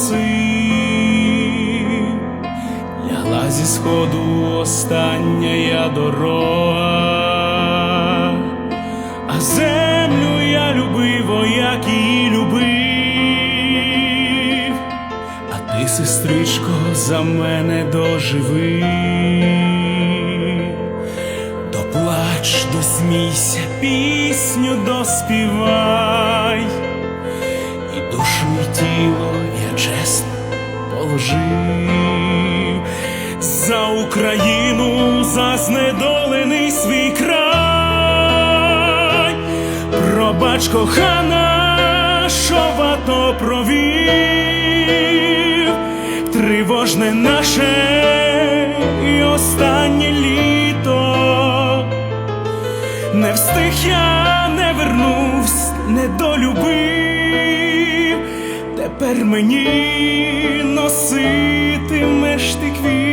косив, лягла зі сходу остання я дорога, а землю я любив, як її любив, а ти, сестричко, за мене доживи. Доплач, досмійся, пісню доспівай, і душу, і тіло чесно положив за Україну, за знедолений свій край, пробач кохана, що вато провів, тривожне наше і останнє літо. Не встиг я, не вернувсь, не долюбив, тепер мені носитимеш ти квіт.